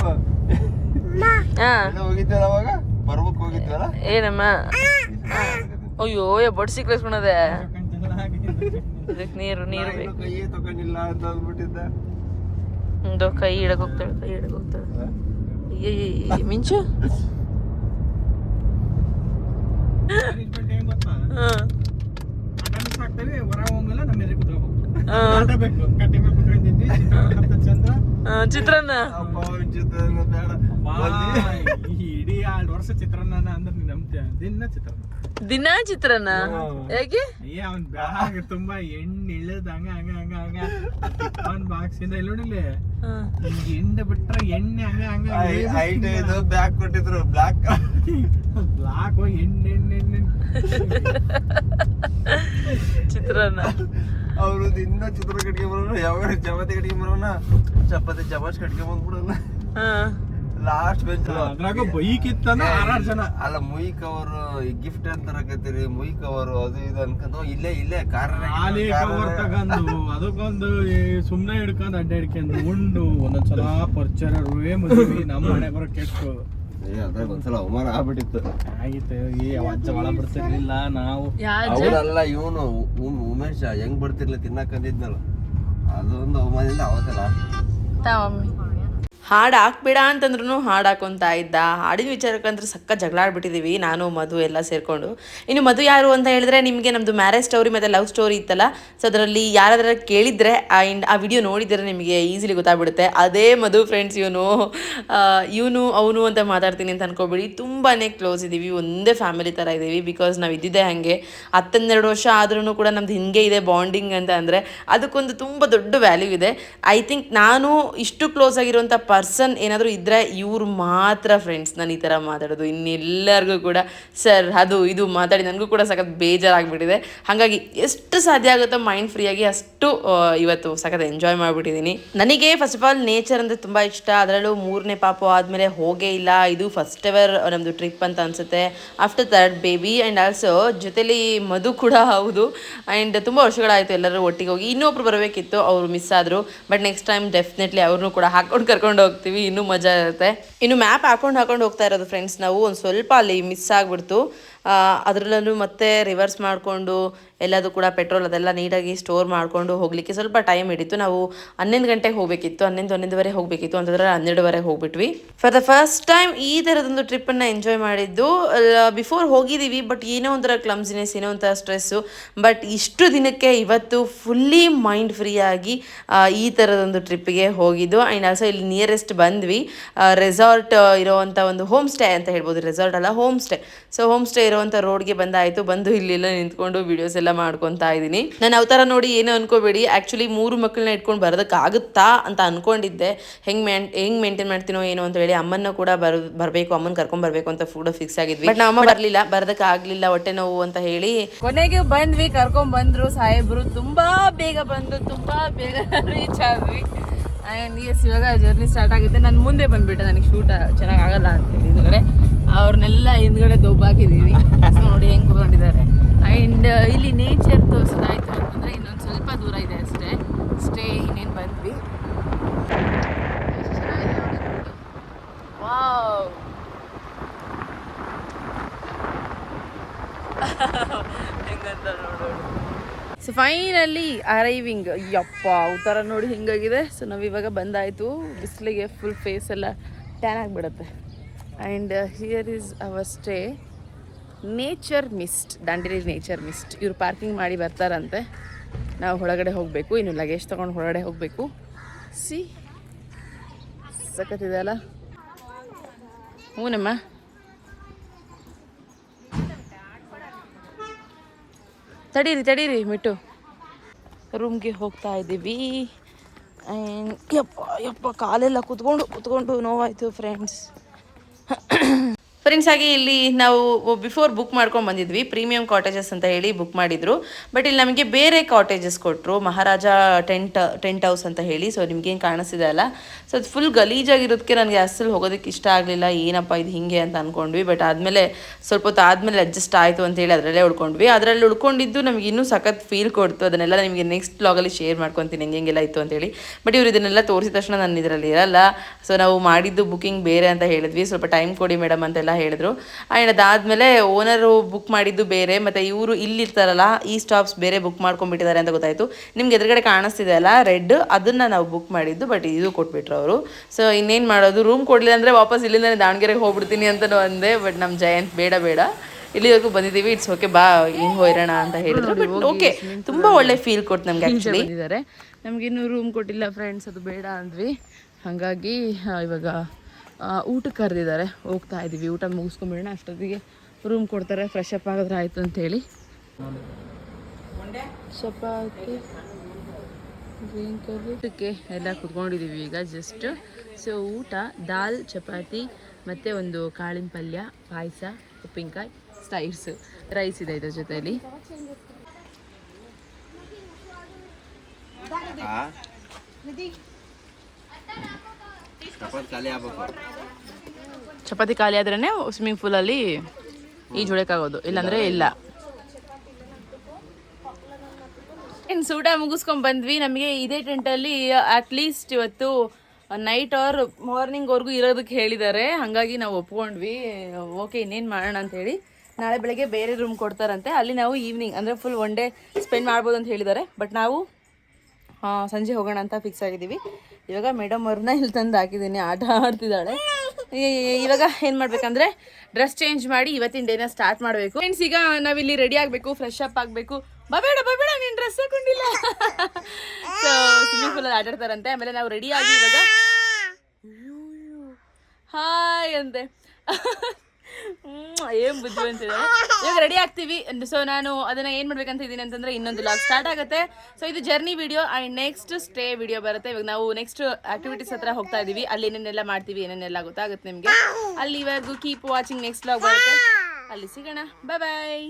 Speaker 1: ಹಾಂ.
Speaker 3: ಹೋಗಿದ್ವಲ್ಲ ಅವಾಗ? ಬರ್ಬೇಕು ಹೋಗಿದ್ವಲ್ಲ
Speaker 1: ಏನಮ್ಮ ಅಯ್ಯೋ ಬಡ್ ಸಿಕ್ಕಿಸ್ಕೊಳದೆ ಅದಕ್ಕೆ ನೀರು ನೀರು ಬೇಕು.
Speaker 3: ಕೈಯೇ ತಗೊಂಡಿಲ್ಲ ಅಂತ ಅಂದ್ಬಿಟ್ಟಿದ್ದ.
Speaker 1: ಕೈ ಹಿಡಕ್ ಹೋಗ್ತಾಳೆ ಕೈ ಹಿಡಕ್ ಹೋಗ್ತಾಳೆ. ಮಿಂಚು
Speaker 4: ಏನ್ ಗೊತ್ತಾ
Speaker 1: ಹಾಂ
Speaker 4: ಆಟ ಸಾಕ್ತೇವೆ ಹೊರ ಹೋಗಂಗಿಲ್ಲ ನಮ್ಮ ಎದುರು ಕುತ್ಕೋಬೇಕು
Speaker 1: ಹಾ.
Speaker 4: ಆಟ ಬೇಕು ಕಟ್ಟಿ ಮೇಲೆ ಕುತ್ಕೊಂಡಿದ್ವಿ ಚಿತ್ರ ಚಂದ್ರ
Speaker 1: ಚಿತ್ರಾನ್ನ.
Speaker 4: ಇಡೀ ಎರಡು ವರ್ಷ ಚಿತ್ರಾನ್ನ ಅಂದ್ರೆ ನೀನ್ ನಂಬ್ತೀಯ? ದಿನ ಚಿತ್ರಾನ್ನ.
Speaker 1: ದಿನಾ ಚಿತ್ರಾನ್ನ? ಹೇಗೆ
Speaker 4: ಏ ಅವ್ನ್ ಬ್ಯಾಗ್ ತುಂಬಾ ಎಣ್ಣೆ ಇಳಿದ ಹಂಗ ಹಂಗ ಹಂಗ ಹಂಗ. ಅವ್ನ್ ಬಾಕ್ಸ್ ಇಂದ ಇಲ್ಲಿ ನೋಡಿಲ್ಲಿ. ಹಿಂಗ್ ಹಿಂಡ ಬಿಟ್ರೆ ಎಣ್ಣೆ ಹಂಗ ಹಂಗ
Speaker 3: ಹೈಟ್ ಇದು ಬ್ಯಾಗ್ ಕೊಟ್ಟಿದ್ರು ಬ್ಲಾಕ್.
Speaker 4: ಎಣ್ಣೆ ಎಣ್ಣೆ ಎಣ್ಣೆ
Speaker 1: ಚಿತ್ರಾನ್ನ
Speaker 3: ಅವರು ದಿನ ಚಿತ್ರ ಕಟ್ಕೆ ಬರೋಣ ಯಾವಾಗ ಚಪಾತಿ ಕಟ್ಕೆ ಬರೋಣ ಚಪಾತಿ ಚಪಾತಿ ಕಟ್ಕೆ
Speaker 1: ಬಂದ್ಬಿಡೋಣ
Speaker 3: ಲಾಸ್ಟ್ ಬೆಂಚ್
Speaker 4: ಅದ್ರಾಗ ಬೈಕ್ ಇತ್ತಂದ್ರೆ ಆರಾರು ಜನ.
Speaker 3: ಅಲ್ಲ ಮುಯ್ ಕವರ್ ಗಿಫ್ಟ್ ಅಂತ ತರಕತ್ತೀರಿ ಮುಯ್ ಕವರ್ ಅದು ಇದು ಅನ್ಕೊಂಡು ಇಲ್ಲೇ ಇಲ್ಲೇ ಕಾರ್
Speaker 4: ಖಾಲಿ ಕವರ್ ತಗೊಂಡು ಅದಕ್ಕೊಂದು ಸುಮ್ಮನೆ ಸುಮ್ನೆ ಹಿಡ್ಕೊಂಡು ಅಡ್ಡ ಹಿಡ್ಕೊಂಡು ಉಂಡು ಒಂದೊಂದ್ಸಲ ಪರಿಚರವೇ ಮದುವೆ ನಮ್ಮ ಮನೆ ಬರೋ ಕೆಟ್ಟು.
Speaker 3: ಅದ್ರಾಗ ಒಂದ್ಸಲ ಅವಮಾನ ಆಗ್ಬಿಟ್ಟಿತ್ತು.
Speaker 4: ಆಗಿತ್ತು ಈ ಅಜ್ಜ ಒಳ ಬರ್ತಿರಲಿಲ್ಲ ನಾವು.
Speaker 1: ಯಾಜ
Speaker 3: ಅವನಲ್ಲ ಇವನು ಉಮೇಶ ಹೆಂಗ್ ಬರ್ತಿರ್ಲಿಲ್ಲ ತಿನ್ನಕಂದಿದ್ನಲ್ಲ ಅದೊಂದು ಅವಮಾನದಿಂದ ಅವತ್ತಲ್ಲ.
Speaker 1: ಹಾಡು ಹಾಕ್ಬೇಡ ಅಂತಂದ್ರೂ ಹಾಡು ಹಾಕೊಂತ ಇದ್ದ. ಹಾಡಿನ ವಿಚಾರಕ್ಕಂದ್ರೆ ಸಕ್ಕ ಜಗಳ ಆಡ್ಬಿಟ್ಟಿದ್ದೀವಿ ನಾನು, ಮಧು ಎಲ್ಲ ಸೇರಿಕೊಂಡು. ಇನ್ನು ಮಧು ಯಾರು ಅಂತ ಹೇಳಿದ್ರೆ ನಿಮಗೆ ನಮ್ಮದು ಮ್ಯಾರೇಜ್ ಸ್ಟೋರಿ ಮತ್ತು ಲವ್ ಸ್ಟೋರಿ ಇತ್ತಲ್ಲ? ಸೊ ಅದರಲ್ಲಿ ಯಾರಾದ್ರೂ ಕೇಳಿದರೆ ಆ ಆ ವಿಡಿಯೋ ನೋಡಿದರೆ ನಿಮಗೆ ಈಸಿಲಿ ಗೊತ್ತಾಗ್ಬಿಡುತ್ತೆ. ಅದೇ ಮಧು ಫ್ರೆಂಡ್ಸ್ ಇವನು. ಇವನು, ಅವನು ಅಂತ ಮಾತಾಡ್ತೀನಿ ಅಂತ ಅನ್ಕೋಬೇಡಿ. ತುಂಬಾ ಕ್ಲೋಸ್ ಇದ್ದೀವಿ ಒಂದೇ ಫ್ಯಾಮಿಲಿ ಥರ ಇದ್ದೀವಿ ಬಿಕಾಸ್ ನಾವು ಇದ್ದಿದ್ದೆ ಹಾಗೆ. ಹತ್ತನ್ನೆರಡು ವರ್ಷ ಆದ್ರೂ ಕೂಡ ನಮ್ದು ಹಿಂಗೆ ಇದೆ ಬಾಂಡಿಂಗ್ ಅಂತ ಅಂದರೆ ಅದಕ್ಕೊಂದು ತುಂಬ ದೊಡ್ಡ ವ್ಯಾಲ್ಯೂ ಇದೆ. ಐ ಥಿಂಕ್ ನಾನು ಇಷ್ಟು ಕ್ಲೋಸ್ ಆಗಿರುವಂಥ ಪರ್ಸನ್ ಏನಾದರೂ ಇದ್ದರೆ ಇವ್ರು ಮಾತ್ರ ಫ್ರೆಂಡ್ಸ್ ನಾನು ಈ ಥರ ಮಾತಾಡೋದು. ಇನ್ನೆಲ್ಲರಿಗೂ ಕೂಡ ಸರ್ ಅದು, ಇದು ಮಾತಾಡಿ. ನನಗೂ ಕೂಡ ಸಖತ್ ಬೇಜಾರಾಗ್ಬಿಟ್ಟಿದೆ. ಹಾಗಾಗಿ ಎಷ್ಟು ಸಾಧ್ಯ ಆಗುತ್ತೋ ಮೈಂಡ್ ಫ್ರೀಯಾಗಿ ಅಷ್ಟು ಇವತ್ತು ಸಖತ್ ಎಂಜಾಯ್ ಮಾಡಿಬಿಟ್ಟಿದ್ದೀನಿ ನನಗೆ ಫಸ್ಟ್ ಆಫ್ ಆಲ್ ನೇಚರ್ ಅಂದರೆ ತುಂಬ ಇಷ್ಟ. ಅದರಲ್ಲೂ ಮೂರನೇ ಪಾಪು ಆದಮೇಲೆ ಹೋಗೇ ಇಲ್ಲ. ಇದು ಫಸ್ಟ್ ಎವರ್ ನಮ್ಮದು ಟ್ರಿಪ್ ಅಂತ ಅನಿಸುತ್ತೆ. After third baby and also ಜೊತೆಲಿ ಮಧು ಕೂಡ ಹೌದು. ಆ್ಯಂಡ್ ತುಂಬ ವರ್ಷಗಳಾಯಿತು ಎಲ್ಲರೂ ಒಟ್ಟಿಗೆ ಹೋಗಿ. ಇನ್ನೊಬ್ರು ಬರಬೇಕಿತ್ತು, ಅವರು ಮಿಸ್ ಆದರು. ಬಟ್ ನೆಕ್ಸ್ಟ್ ಟೈಮ್ ಡೆಫಿನೆಟ್ಲಿ ಅವ್ರನ್ನೂ ಕೂಡ ಹಾಕೊಂಡು ಕರ್ಕೊಂಡು ಹೋಗ್ತೀವಿ, ಇನ್ನೂ ಮಜಾ ಇರುತ್ತೆ. ಇನ್ನು ಮ್ಯಾಪ್ ಹಾಕೊಂಡು ಹಾಕೊಂಡು ಹೋಗ್ತಾ ಇರೋದು ಫ್ರೆಂಡ್ಸ್ ನಾವು ಒಂದು ಸ್ವಲ್ಪ ಅಲ್ಲಿ ಮಿಸ್ ಆಗಿಬಿಡ್ತು. ಅದರಲ್ಲೂ ಮತ್ತೆ ರಿವರ್ಸ್ ಮಾಡಿಕೊಂಡು ಎಲ್ಲದೂ ಕೂಡ ಪೆಟ್ರೋಲ್ ಅದೆಲ್ಲ ನೀಟಾಗಿ ಸ್ಟೋರ್ ಮಾಡಿಕೊಂಡು ಹೋಗಲಿಕ್ಕೆ ಸ್ವಲ್ಪ ಟೈಮ್ ಹಿಡಿತು. ನಾವು ಹನ್ನೊಂದು ಗಂಟೆಗೆ ಹೋಗಬೇಕಿತ್ತು. ಹನ್ನೊಂದು, ಹನ್ನೊಂದುವರೆ ಹೋಗಬೇಕಿತ್ತು. ಅಂತಂದ್ರೆ ಹನ್ನೆರಡುವರೆ ಹೋಗ್ಬಿಟ್ವಿ. ಫಾರ್ ದ ಫಸ್ಟ್ ಟೈಮ್ ಈ ಥರದೊಂದು ಟ್ರಿಪ್ಪನ್ನು ಎಂಜಾಯ್ ಮಾಡಿದ್ದು ಬಿಫೋರ್ ಹೋಗಿದ್ದೀವಿ ಬಟ್ ಏನೋ ಒಂಥರ ಕ್ಲಮ್ಸಿನೆಸ್ ಏನೋ ಒಂಥರ ಸ್ಟ್ರೆಸ್ಸು ಬಟ್ ಇಷ್ಟು ದಿನಕ್ಕೆ ಇವತ್ತು ಫುಲ್ಲಿ ಮೈಂಡ್ ಫ್ರೀ ಆಗಿ ಈ ಥರದೊಂದು ಟ್ರಿಪ್ಪಿಗೆ ಹೋಗಿದ್ದು. ಆ್ಯಂಡ್ ಆಲ್ಸೋ ಇಲ್ಲಿ ನಿಯರೆಸ್ಟ್ ಬಂದ್ವಿ. ರೆಸಾರ್ಟ್ ಇರೋವಂಥ ಒಂದು ಹೋಮ್ ಸ್ಟೇ ಅಂತ ಹೇಳ್ಬೋದು. ರೆಸಾರ್ಟ್ ಅಲ್ಲ home stay so home stay ಇರೋವಂಥ ರೋಡ್ಗೆ ಬಂದಾಯಿತು. ಬಂದು ಇಲ್ಲೆಲ್ಲ ನಿಂತ್ಕೊಂಡು ವಿಡಿಯೋಸ್ ಎಲ್ಲ ಮಾಡ್ಕೊತಾ ಇದ್ದೀನಿ ನಾನು ಅವತಾರ ನೋಡಿ ಏನು ಅನ್ಕೋಬೇಡಿ. ಆ್ಯಕ್ಚುಲಿ ಮೂರು ಮಕ್ಕಳನ್ನ ಇಟ್ಕೊಂಡು ಬರೋದಕ್ಕಾಗುತ್ತಾ ಅಂತ ಅನ್ಕೊಂಡಿದ್ದೆ. ಹೆಂಗೆ ಮೇನ್ ಹೆಂಗೆ ಮೇಂಟೈನ್ ಮಾಡ್ತೀನೋ ಏನೋ ಅಂತ ಹೇಳಿ ಅಮ್ಮನ್ನ ಕೂಡ ಬರ್ ಬರಬೇಕು ಅಮ್ಮನ ಕರ್ಕೊಂಡ್ ಬರಬೇಕು ಅಂತ ಫುಡ್ ಫಿಕ್ಸ್ ಆಗಿದ್ವಿ. ಬಟ್ ಅಮ್ಮ ಬರಲಿಲ್ಲ. ಬರೋದಕ್ಕಾಗಲಿಲ್ಲ ಹೊಟ್ಟೆ ನೋವು ಅಂತ ಹೇಳಿ.
Speaker 2: ಕೊನೆಗೆ ಬಂದ್ವಿ ಕರ್ಕೊಂಡ್ ಬಂದ್ರು ಸಾಹೇಬ್ರು. ತುಂಬಾ ಬೇಗ ಬಂದು ತುಂಬಾ ಬೇಗ ರೀಚ್ ಆದ್ವಿ. ಆ್ಯಂಡ್ ಎಸ್ ಇವಾಗ ಜರ್ನಿ ಸ್ಟಾರ್ಟ್ ಆಗುತ್ತೆ. ನಾನು ಮುಂದೆ ಬಂದ್ಬಿಟ್ಟೆ. ನನಗೆ ಶೂಟ್ ಚೆನ್ನಾಗಿ ಆಗಲ್ಲ ಅಂತ ಹೇಳಿ ಅವ್ರನ್ನೆಲ್ಲ ಹಿಂದ್ಗಡೆ ದೊಬ್ಬಾಕಿದ್ದೀವಿ ನೋಡಿ ಹೆಂಗ್ ಕೂತ್ಕೊಂಡಿದ್ದಾರೆ ಆ್ಯಂಡ್ ಇಲ್ಲಿ ನೇಚರ್ ತೋರಿಸೋದಾಯ್ತು ಅಂತಂದ್ರೆ ಇನ್ನೊಂದು ಸ್ವಲ್ಪ ದೂರ ಇದೆ ಅಷ್ಟೇ. ಸ್ಟೇ ಇನ್ನೇನು ಬಂದ್ವಿ. ವಾವ್. ಸೊ ಫೈನಲಿ ಅರೈವಿಂಗ್ ಯಪ್ಪ ಉತ್ತರ ನೋಡಿ ಹಿಂಗಾಗಿದೆ. ಸೊ ನಾವು ಇವಾಗ ಬಂದಾಯಿತು. ಬಿಸಿಲಿಗೆ ಫುಲ್ ಫೇಸ್ ಎಲ್ಲ ಟ್ಯಾನ್ ಆಗಿಬಿಡುತ್ತೆ. And here is our stay nature mist Dandeli nature mist ಇವರು ಪಾರ್ಕಿಂಗ್ ಮಾಡಿ ಬರ್ತಾರಂತೆ. ನಾವು ಒಳಗಡೆ ಹೋಗಬೇಕು. ಇನ್ನು ಲಗೇಜ್ ತೊಗೊಂಡು ಹೊರಗಡೆ ಹೋಗಬೇಕು. ಸಿ ಸಖತ್ತಿದೆ ಅಲ್ಲ ಹ್ಞೂನಮ್ಮ ತಡೀರಿ ತಡೀರಿ ಮಿಟ್ಟು. ರೂಮ್ಗೆ ಹೋಗ್ತಾ ಇದ್ದೀವಿ. ಯಪ್ಪ ಯಪ್ಪ, ಕಾಲೆಲ್ಲ ಕುತ್ಕೊಂಡು ಕುತ್ಕೊಂಡು ನೋವಾಯಿತು ಫ್ರೆಂಡ್ಸ್ 咳 *laughs* 咳
Speaker 1: ಫ್ರೆಂಡ್ಸ್ ಆಗಿ ಇಲ್ಲಿ ನಾವು ಬಿಫೋರ್ ಬುಕ್ ಮಾಡ್ಕೊಂಡು ಬಂದಿದ್ವಿ ಪ್ರೀಮಿಯಂ ಕಾಟೇಜಸ್ ಅಂತ ಹೇಳಿ ಬುಕ್ ಮಾಡಿದ್ರು. ಬಟ್ ಇಲ್ಲಿ ನಮಗೆ ಬೇರೆ ಕಾಟೇಜಸ್ ಕೊಟ್ಟರು ಮಹಾರಾಜ ಟೆಂಟ್ ಟೆಂಟ್ ಹೌಸ್ ಅಂತ ಹೇಳಿ ಸೊ ನಿಮ್ಗೇನು ಕಾಣಿಸ್ತಿದೆ ಅಲ್ಲ? ಸೊ ಅದು ಫುಲ್ ಗಲೀಜಾಗಿರೋದಕ್ಕೆ ನನಗೆ ಅಸಲು ಹೋಗೋದಕ್ಕೆ ಇಷ್ಟ ಆಗಲಿಲ್ಲ, ಏನಪ್ಪ ಇದು ಹಿಂಗೆ ಅಂತ ಅಂದ್ಕೊಂಡ್ವಿ ಬಟ್ ಆದಮೇಲೆ ಸ್ವಲ್ಪ ಹೊತ್ತು ಆದಮೇಲೆ ಅಡ್ಜಸ್ಟ್ ಆಯಿತು ಅಂತ ಹೇಳಿ ಅದರಲ್ಲೇ ಉಳ್ಕೊಂಡ್ವಿ. ಅದರಲ್ಲಿ ಉಳ್ಕೊಂಡಿದ್ದು ನಮಗೆ ಇನ್ನೂ ಸಖತ್ ಫೀಲ್ ಕೊಡ್ತು. ಅದನ್ನೆಲ್ಲ ನಿಮಗೆ ನೆಕ್ಸ್ಟ್ ಬ್ಲಾಗಲ್ಲಿ ಶೇರ್ ಮಾಡ್ಕೊತೀನಿ, ಹೆಂಗೆ ಹೆಂಗೆಲ್ಲ ಇತ್ತು ಅಂತೇಳಿ ಬಟ್ ಇವ್ರು ಇದನ್ನೆಲ್ಲ ತೋರಿಸಿದ ತಕ್ಷಣ ನಾನು ಇದರಲ್ಲಿ ಇರಲ್ಲ. ಸೊ ನಾವು ಮಾಡಿದ್ದು ಬುಕಿಂಗ್ ಬೇರೆ ಅಂತ ಹೇಳಿದ್ವಿ. ಸ್ವಲ್ಪ ಟೈಮ್ ಕೊಡಿ ಮೇಡಮ್ ಅಂತೆಲ್ಲ ಹೇಳಿದ್ರು. ಆ್ಯಂಡ್ ಅದಾದಮೇಲೆ ಓನರು ಬುಕ್ ಮಾಡಿದ್ದು ಬೇರೆ ಮತ್ತು ಇವರು ಇಲ್ಲಿರ್ತಾರಲ್ಲ ಈ ಸ್ಟಾಪ್ಸ್ ಬೇರೆ ಬುಕ್ ಮಾಡ್ಕೊಂಡ್ಬಿಟ್ಟಿದ್ದಾರೆ ಅಂತ ಗೊತ್ತಾಯಿತು. ನಿಮ್ಗೆ ಎದುರುಗಡೆ ಕಾಣಿಸ್ತಿದೆ ಅಲ್ಲ ರೆಡ್ ಅದನ್ನು ನಾವು ಬುಕ್ ಮಾಡಿದ್ದು ಬಟ್ ಇದು ಕೊಟ್ಬಿಟ್ರು ಅವರು. ಸೊ ಇನ್ನೇನು ಮಾಡೋದು ರೂಮ್ ಕೊಡಲಿಲ್ಲ ಅಂದರೆ ವಾಪಸ್ ಇಲ್ಲಿಂದನೇ ದಾವಣಗೆರೆಗೆ ಹೋಗ್ಬಿಡ್ತೀನಿ ಅಂತಲೂ ಅಂದೆ ಬಟ್ ನಮ್ಮ ಜಯಂತ್ ಬೇಡ ಬೇಡ. ಇಲ್ಲಿವರೆಗೂ ಬಂದಿದ್ದೀವಿ ಇಟ್ಸ್ ಓಕೆ ಬಾ ಹಿಂಗೆ ಹೋಯ್ರೋಣ ಅಂತ ಹೇಳಿದ್ರು. ಬಟ್ ಓಕೆ ತುಂಬ ಒಳ್ಳೆ ಫೀಲ್ ಕೊಟ್ಟು ನಮ್ಗೆ ಆ್ಯಕ್ಚುಲಿ
Speaker 2: ಇದ್ದಾರೆ ನಮಗಿನ್ನೂ ರೂಮ್ ಕೊಟ್ಟಿಲ್ಲ ಫ್ರೆಂಡ್ಸ್ ಅದು ಬೇಡ ಅಂದ್ವಿ. ಹಾಗಾಗಿ ಇವಾಗ ಊಟಕ್ಕೆ ಕರೆದಿದ್ದಾರೆ. ಹೋಗ್ತಾ ಇದ್ದೀವಿ ಊಟ ಮುಗಿಸ್ಕೊಂಬಿಡೋಣ. ಅಷ್ಟೊತ್ತಿಗೆ ರೂಮ್ ಕೊಡ್ತಾರೆ. ಫ್ರೆಶ್ ಅಪ್ ಆಗಿದ್ರೆ ಆಯಿತು ಅಂಥೇಳಿ ಚಪಾತಿ ಗ್ರೀನ್ ಕರ್ರಿ ಊಟಕ್ಕೆ ಎಲ್ಲ ಕುತ್ಕೊಂಡಿದ್ದೀವಿ ಈಗ. ಜಸ್ಟ್ ಸೊ ಊಟ ದಾಲ್ ಚಪಾತಿ ಮತ್ತು ಒಂದು ಕಾಳಿನ ಪಲ್ಯ ಪಾಯಸ ಉಪ್ಪಿನಕಾಯಿ ಸ್ಟೈರ್ಸ್ ರೈಸ್ ಇದೆ ಇದ್ರ ಜೊತೆಯಲ್ಲಿ
Speaker 3: ಚಪಾತಿ ಖಾಲಿ
Speaker 2: ಆದ್ರೇ ಸ್ವಿಮ್ಮಿಂಗ್ ಪೂಲಲ್ಲಿ ಈಜೊಳಕ್ಕಾಗೋದು ಇಲ್ಲಾಂದ್ರೆ ಇಲ್ಲ. ಇನ್ ಸೂಟ ಮುಗಿಸ್ಕೊಂಡ್ ಬಂದ್ವಿ. ನಮಗೆ ಇದೇ ಟೆಂಟಲ್ಲಿ ಅಟ್ಲೀಸ್ಟ್ ಇವತ್ತು ನೈಟ್ ಆರ್ ಮಾರ್ನಿಂಗ್ವರೆಗೂ ಇರೋದಕ್ಕೆ ಹೇಳಿದ್ದಾರೆ. ಹಾಗಾಗಿ ನಾವು ಒಪ್ಕೊಂಡ್ವಿ. ಓಕೆ, ಇನ್ನೇನು ಮಾಡೋಣ ಅಂತ ಹೇಳಿ. ನಾಳೆ ಬೆಳಗ್ಗೆ ಬೇರೆ ರೂಮ್ ಕೊಡ್ತಾರಂತೆ. ಅಲ್ಲಿ ನಾವು ಈವ್ನಿಂಗ್ ಅಂದರೆ ಫುಲ್ ಒನ್ ಡೇ ಸ್ಪೆಂಡ್ ಮಾಡ್ಬೋದು ಅಂತ ಹೇಳಿದ್ದಾರೆ. ಬಟ್ ನಾವು ಸಂಜೆ ಹೋಗೋಣ ಅಂತ ಫಿಕ್ಸ್ ಆಗಿದ್ದೀವಿ. ಇವಾಗ ಮೇಡಮ್ ಅವ್ರನ್ನ ಇಲ್ಲಿ ತಂದು ಹಾಕಿದ್ದೀನಿ. ಆಟ ಆಡ್ತಿದ್ದಾಳೆ. ಇವಾಗ ಏನು ಮಾಡ್ಬೇಕಂದ್ರೆ ಡ್ರೆಸ್ ಚೇಂಜ್ ಮಾಡಿ ಇವತ್ತಿನ ಡೇನ ಸ್ಟಾರ್ಟ್ ಮಾಡಬೇಕು. ಫ್ರೆಂಡ್ಸ್ ಈಗ ನಾವಿಲ್ಲಿ ರೆಡಿ ಆಗಬೇಕು ಫ್ರೆಶ್ ಅಪ್ ಆಗಬೇಕು. ಬಬೇಡ ಬಬೇಡ ನೀನು ಡ್ರೆಸ್ ಹಾಕೊಂಡಿಲ್ಲ. ಸೊ ಸ್ವಿಮ್ಮಿಂಗ್ ಪೂಲಲ್ಲಿ ಆಟಾಡ್ತಾರಂತೆ. ಆಮೇಲೆ ನಾವು ರೆಡಿ ಆಗಿ ಇವಾಗ ಹಾಯ್ ಅಂತೆ. ಏನ್ ಬುದ್ಧಿವಂತಿದೆ ಇವಾಗ ರೆಡಿ ಆಗ್ತೀವಿ. ಸೊ ನಾನು ಅದನ್ನ ಏನ್ ಮಾಡ್ಬೇಕಂತ ಇದ್ದೀನಿ ಅಂತಂದ್ರೆ ಇನ್ನೊಂದು ಲಾಗ್ ಸ್ಟಾರ್ಟ್ ಆಗುತ್ತೆ. ಸೊ ಇದು journey video and next stay video ಬರುತ್ತೆ. ಇವಾಗ ನಾವು ನೆಕ್ಸ್ಟ್ ಆಕ್ಟಿವಿಟೀಸ್ ಹತ್ರ ಹೋಗ್ತಾ ಇದೀವಿ. ಅಲ್ಲಿ ಏನೇನೆಲ್ಲ ಮಾಡ್ತೀವಿ, ಏನೇನೆಲ್ಲ ಗೊತ್ತಾಗುತ್ತೆ ನಿಮ್ಗೆ. ಅಲ್ಲಿವರೆಗೂ ಕೀಪ್ ವಾಚಿಂಗ್ ನೆಕ್ಸ್ಟ್ ಲಾಗ್ ಬರುತ್ತೆ. ಅಲ್ಲಿ ಸಿಗೋಣ. ಬಾಯ್